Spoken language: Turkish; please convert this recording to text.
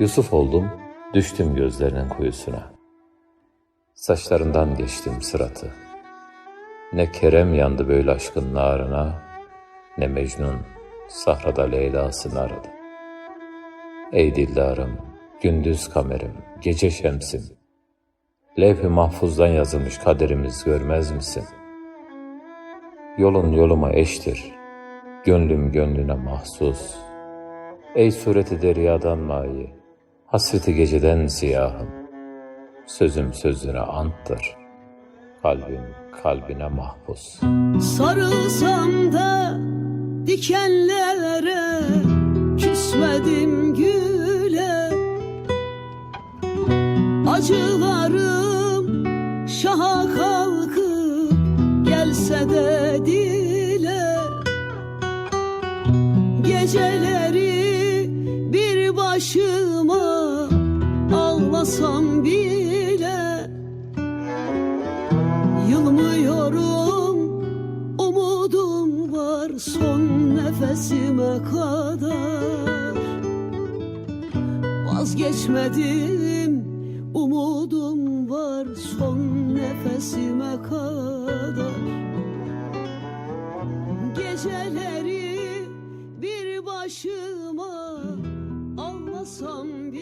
Yusuf oldum, düştüm gözlerinin kuyusuna. Saçlarından geçtim sıratı. Ne Kerem yandı böyle aşkın narına, ne Mecnun sahrada Leyla'sını aradı. Ey dildarım, gündüz kamerim, gece şemsim. Levh-i mahfuzdan yazılmış kaderimiz görmez misin? Yolun yoluma eştir, gönlüm gönlüne mahsus. Ey sureti deryadan mayi, hasreti geceden siyahım. Sözüm sözüne anttır, kalbim kalbine mahpus. Sarılsam da dikenlere Küsmedim güle Acılarım şaha kalkıp Gelse de dile Geceleri bir başıma Ağlasam bile Yılmıyorum Umudum var son nefesime kadar. Vazgeçmedim Umudum var son nefesime kadar. Geceleri bir başıma Ağlasam